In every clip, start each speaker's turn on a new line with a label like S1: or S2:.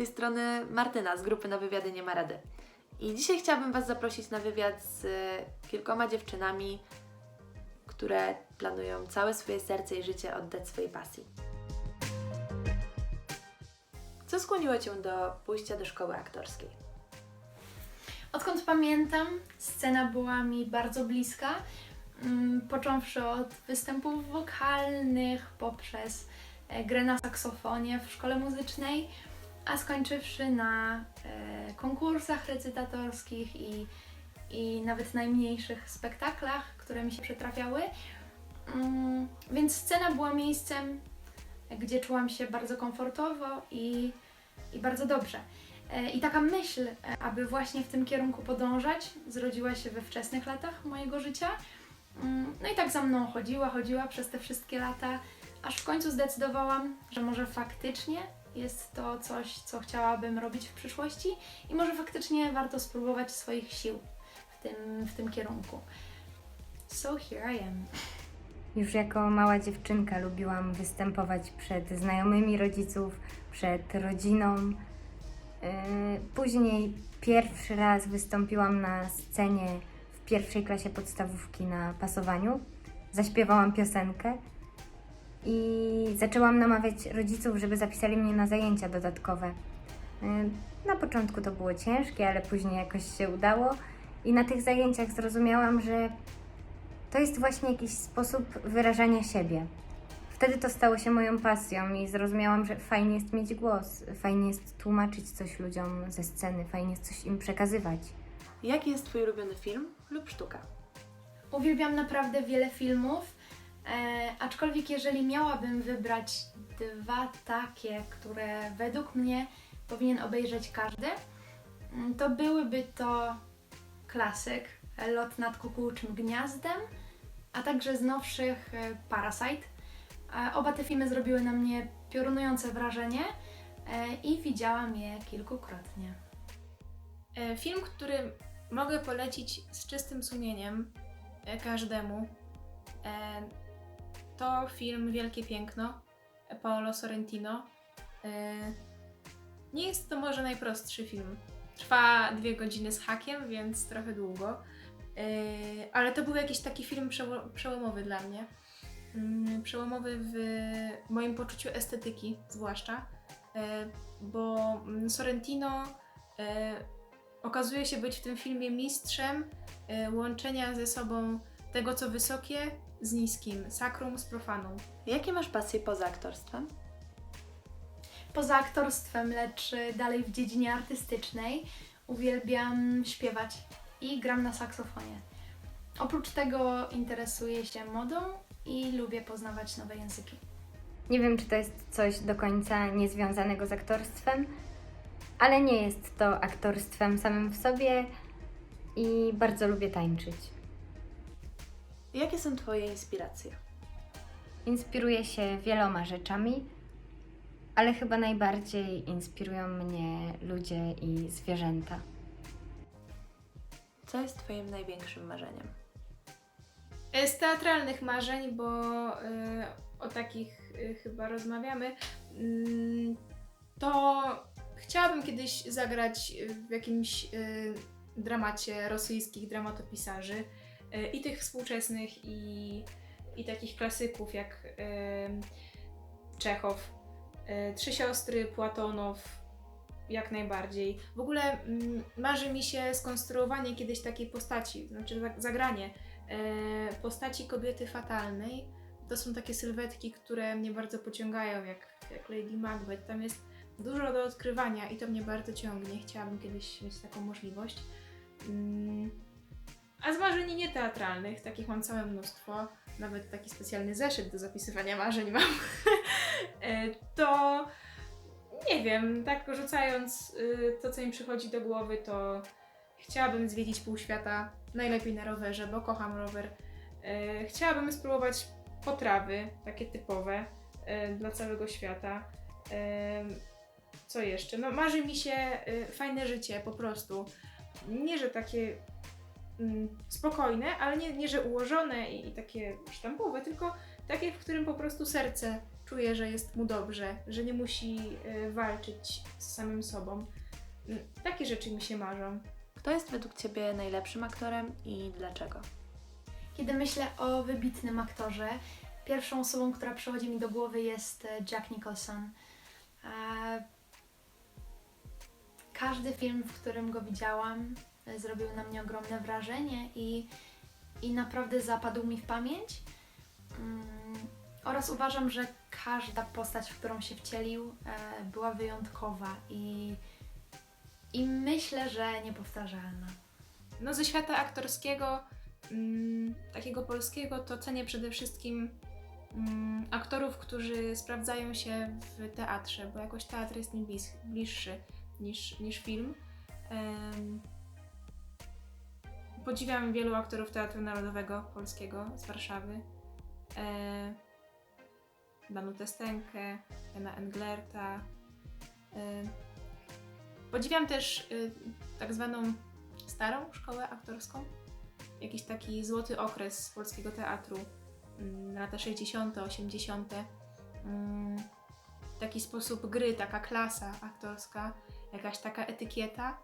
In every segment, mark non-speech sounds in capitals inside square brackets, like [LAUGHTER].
S1: tej strony Martyna z grupy Na Wywiady Nie Ma Rady. I dzisiaj chciałabym Was zaprosić na wywiad z e, kilkoma dziewczynami, które planują całe swoje serce i życie oddać swojej pasji. Co skłoniło Cię do pójścia do szkoły aktorskiej?
S2: Odkąd pamiętam, scena była mi bardzo bliska. mm, Począwszy od występów wokalnych, poprzez e, grę na saksofonie w szkole muzycznej, a skończywszy na e, konkursach recytatorskich i, i nawet najmniejszych spektaklach, które mi się przytrafiały. Mm, Więc scena była miejscem, gdzie czułam się bardzo komfortowo i, i bardzo dobrze. E, I taka myśl, e, aby właśnie w tym kierunku podążać, zrodziła się we wczesnych latach mojego życia. Mm, No i tak za mną chodziła, chodziła przez te wszystkie lata, aż w końcu zdecydowałam, że może faktycznie jest to coś, co chciałabym robić w przyszłości i może faktycznie warto spróbować swoich sił w tym, w tym kierunku. So here I am.
S3: Już jako mała dziewczynka lubiłam występować przed znajomymi rodziców, przed rodziną. Yy, Później pierwszy raz wystąpiłam na scenie w pierwszej klasie podstawówki na pasowaniu. Zaśpiewałam piosenkę i zaczęłam namawiać rodziców, żeby zapisali mnie na zajęcia dodatkowe. Yy, Na początku to było ciężkie, ale później jakoś się udało i na tych zajęciach zrozumiałam, że to jest właśnie jakiś sposób wyrażania siebie. Wtedy to stało się moją pasją i zrozumiałam, że fajnie jest mieć głos, fajnie jest tłumaczyć coś ludziom ze sceny, fajnie jest coś im przekazywać.
S1: Jaki jest Twój ulubiony film lub sztuka?
S2: Uwielbiam naprawdę wiele filmów, e, aczkolwiek jeżeli miałabym wybrać dwa takie, które według mnie powinien obejrzeć każdy, mm, to byłyby to klasyk Lot nad kukułczym gniazdem, a także z nowszych e, Parasite. E, Oba te filmy zrobiły na mnie piorunujące wrażenie e, i widziałam je kilkukrotnie.
S4: Film, który mogę polecić z czystym sumieniem każdemu, to film Wielkie Piękno Paolo Sorrentino. E, Nie jest to może najprostszy film. Trwa dwie godziny z hakiem, więc trochę długo. E, Ale to był jakiś taki film przeło- przełomowy dla mnie. Mm, Przełomowy w moim poczuciu estetyki, zwłaszcza, e, bo mm, Sorrentino okazuje się być w tym filmie mistrzem łączenia ze sobą tego, co wysokie z niskim, sakrum z profaną.
S1: Jakie masz pasje poza aktorstwem?
S2: Poza aktorstwem, lecz dalej w dziedzinie artystycznej, uwielbiam śpiewać i gram na saksofonie. Oprócz tego interesuję się modą i lubię poznawać nowe języki.
S3: Nie wiem, czy to jest coś do końca niezwiązanego z aktorstwem, ale nie jest to aktorstwem samym w sobie i bardzo lubię tańczyć.
S1: Jakie są Twoje inspiracje?
S3: Inspiruję się wieloma rzeczami, ale chyba najbardziej inspirują mnie ludzie i zwierzęta.
S1: Co jest Twoim największym marzeniem?
S4: E, Z teatralnych marzeń, bo e, o takich e, chyba rozmawiamy, mm, to chciałabym kiedyś zagrać w jakimś e, dramacie rosyjskich dramatopisarzy i tych współczesnych, i, i takich klasyków jak e, Czechow, e, Trzy siostry, Płatonow, jak najbardziej. W ogóle mm, marzy mi się skonstruowanie kiedyś takiej postaci, znaczy za- zagranie e, postaci kobiety fatalnej. To są takie sylwetki, które mnie bardzo pociągają, jak, jak Lady Macbeth. Tam jest dużo do odkrywania i to mnie bardzo ciągnie. Chciałabym kiedyś mieć taką możliwość. A z marzeń nieteatralnych, takich mam całe mnóstwo, nawet taki specjalny zeszyt do zapisywania marzeń mam, [LAUGHS] E, to nie wiem, tak rzucając y, to, co mi przychodzi do głowy, to chciałabym zwiedzić pół świata, najlepiej na rowerze, bo kocham rower. E, Chciałabym spróbować potrawy, takie typowe e, dla całego świata. Co jeszcze? No, marzy mi się fajne życie po prostu. Nie, że takie spokojne, ale nie, nie że ułożone i, i takie sztampowe, tylko takie, w którym po prostu serce czuje, że jest mu dobrze, że nie musi y, walczyć z samym sobą. Mm, Takie rzeczy mi się marzą.
S1: Kto jest według Ciebie najlepszym aktorem i dlaczego?
S2: Kiedy myślę o wybitnym aktorze, pierwszą osobą, która przychodzi mi do głowy jest e, Jack Nicholson. E, Każdy film, w którym go widziałam, zrobił na mnie ogromne wrażenie i, i naprawdę zapadł mi w pamięć. Mm, Oraz uważam, że każda postać, w którą się wcielił, e, była wyjątkowa i, i myślę, że niepowtarzalna.
S4: No ze świata aktorskiego, mm, takiego polskiego, to cenię przede wszystkim mm, aktorów, którzy sprawdzają się w teatrze, bo jakoś teatr jest mi bliższy niż, niż film. Podziwiam wielu aktorów Teatru Narodowego Polskiego z Warszawy. E, Danutę Stękę, Jana Englerta. E, podziwiam też y, tak zwaną starą szkołę aktorską. Jakiś taki złoty okres polskiego teatru, mm, lata 60., 80. Mm, Taki sposób gry, taka klasa aktorska, jakaś taka etykieta,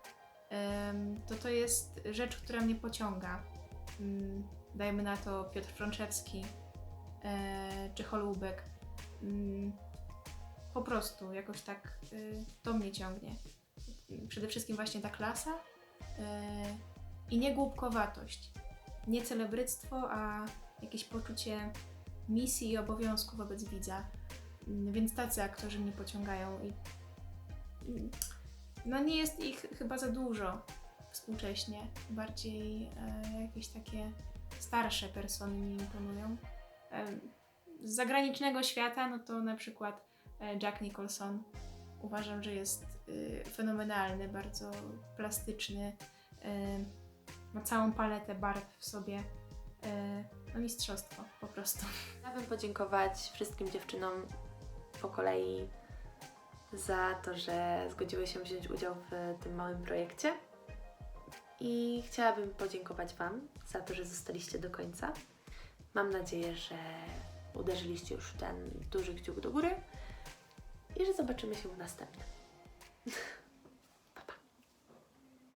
S4: to to jest rzecz, która mnie pociąga. Mm, Dajmy na to Piotr Frączewski e, czy Holubek. Mm, Po prostu jakoś tak y, to mnie ciągnie. Przede wszystkim właśnie ta klasa, E, i nie głupkowatość. Nie celebryctwo, a jakieś poczucie misji i obowiązku wobec widza. Mm, Więc tacy aktorzy mnie pociągają i no nie jest ich chyba za dużo współcześnie. Bardziej e, jakieś takie starsze persony mi imponują. E, z zagranicznego świata, no to na przykład e, Jack Nicholson. Uważam, że jest y, fenomenalny, bardzo plastyczny, y, ma całą paletę barw w sobie. Y, no mistrzostwo po prostu.
S1: Chciałabym podziękować wszystkim dziewczynom po kolei za to, że zgodziły się wziąć udział w tym małym projekcie. I chciałabym podziękować Wam za to, że zostaliście do końca. Mam nadzieję, że uderzyliście już ten duży kciuk do góry i że zobaczymy się w następnym. [LAUGHS]